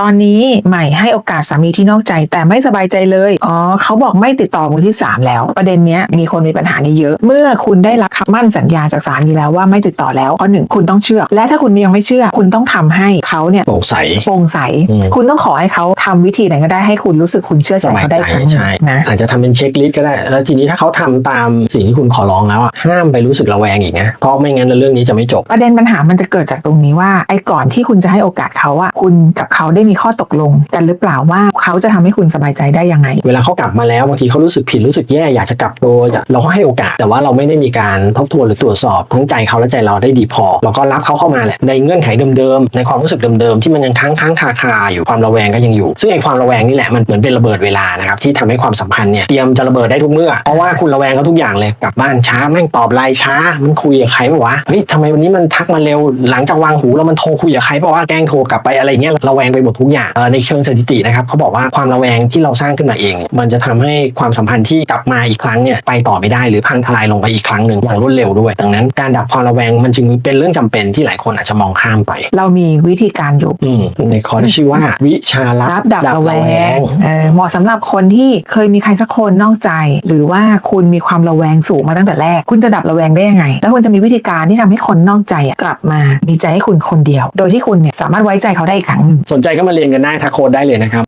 ตอนนี้ใหม่ให้โอกาสสามีที่นอกใจ แต่ไม่สบายใจเลย อ๋อเขาบอกไม่ติดต่อมือที่สามแล้ว ประเด็นเนี้ยมีคนมีปัญหานี้เยอะ เมื่อคุณได้รับคำมั่นสัญญาจากสามีแล้วว่าไม่ติดต่อแล้วข้อหนึ่งคุณต้องเชื่อ และถ้าคุณยังไม่เชื่อ คุณต้องทำให้เขาเนี่ยโปร่งใสโปร่งใสอืมคุณต้องขอให้เขาทำวิธีไหนก็ได้ให้คุณรู้สึกคุณเชื่อใจสบายเขาใจได้ครั้งหนึ่งใช่นะอาจจะทำเป็นเช็คลิสต์ก็ได้ แล้วทีนี้ถ้าเขาทำตามสิ่งที่คุณขอร้องแล้วอะห้ามไปรู้สึกระแวงอีกนะเพราะไม่งั้นเรื่องนี้จะไม่จบประเด็นปัญหามันจะเกิดจากตรงนี้ว่าไอ้ก่อนที่คุณจะให้โอกาสเขาอะคุณกับเขาได้มีข้อตกลงกันหรือเปล่าว่าเขาจะทำให้คุณสบายใจได้ยังไง เวลาเขากลับมาแล้วบางทีเขารู้สึกผิดรู้สึกแย่อยากจะกลับตัวเราก็ให้โอกาส แต่ว่าเราไม่ได้มีการทบทวนหรือตรวจสอบทั้งใจเขาและใจเราได้ดีพอ เราก็รับเขาเข้ามาแหละในเงื่อนไขเดิมๆในความรู้สึกเดิมๆที่มันยังค้างค้างคาคาอยู่ความระแวงก็ยังอยู่ ซึ่งไอ้ความระแวงนี่แหละมันเหมือนเป็นระเบิดเวลานะครับที่ทำให้ความสัมพันธ์เนี่ยเตรียมจะระเบิดได้ทุกเมื่อเพราะว่าคุณระแวงเขาทุกอย่างเลยกลับบ้านช้าแม่งตอบไลน์ช้า มันคุยกับใครปะวะเฮ้ยทำไมวันนี้มันทักมาเร็วหลังจากวางหูแล้วมันโทรคุยกับใครปะวะแกล้งโทรกลับไปอะไรเงี้ยระแวงไปหมดทุกอย่างเอ่อในเชิงสถิตินะครับเขาบอกว่าความระแวงที่เราสร้างขึ้นมาเองเนี่ยมันจะทำให้ความสัมพันธ์ที่กลับมาอีกครั้งเนี่ยไปต่อไม่ได้หรือพังทลายลงไปอีกครั้งหนึ่งอย่างรวดเร็วด้วย ดังนั้นการดับความระแวงมันจึงเป็นเรื่องจำเป็นที่หลายคนอาจจะมองข้ามไป เรามีวิธีการอยู่อืมในคอร์สที่ชื่อว่า วิชารับรับดับระแวงงเออเหมาะสำหรับคนที่เคยมีใครสักคนนอกใจ หรือว่าคุณมีความระแวงสูงมาตั้งแต่แรก คุณจะดับระแวงได้ยังไง แล้วคุณจะมีวิธีการที่ทำให้คนนอกใจอะกลับมามีใจให้คุณคนเดียว โดยที่คุณเนี่ยสามารถไว้ใจเขาได้อีกครั้งหนึ่งสนใจก็มาเรียนกันได้ทักโค้ดได้เลยนะครับ